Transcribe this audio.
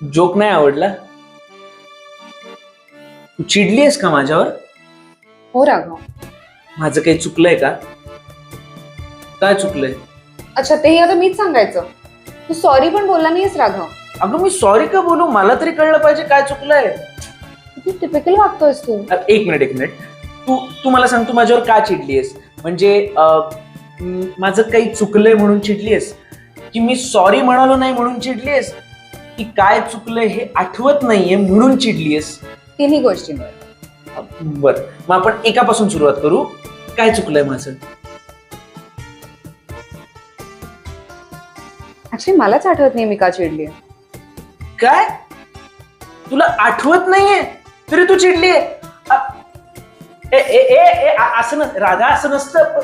Joke नाही आवडला? तू चिडलीस का माझ्यावर? हो राघव. माझं काही चुकलंय का? काय चुकलंय? अच्छा तेही आता मीच सांगायचं. तू सॉरी पण बोलला नाहीस राघव. अगं मी सॉरी का बोलू? मला तरी कळलं पाहिजे काय चुकलंय. किती टिपिकल वागतोयस तू. अ, एक मिनिट एक मिनिट. तू तू मला सांग तू माझ्यावर का चिडलीयस म्हणजे अ, म, माझं काही चुकलंय म्हणून चिडलीयस की मी सॉरी म्हणालो नाही म्हणून चिडलीयस की काय चुकलंय हे आठवत नाहीये म्हणून चिडलीयस. तिन्ही गोष्टींवर. बर. मग आपण एकापासून सुरुवात करू. काय चुकलंय माझं ऍक्च्युली मलाच आठवत नाही मी का चिडली काय? तुला आठवत नाहीये? तरी तू चिडलीये. अ, ए ए ए ए, असं न राधा असं नसतं.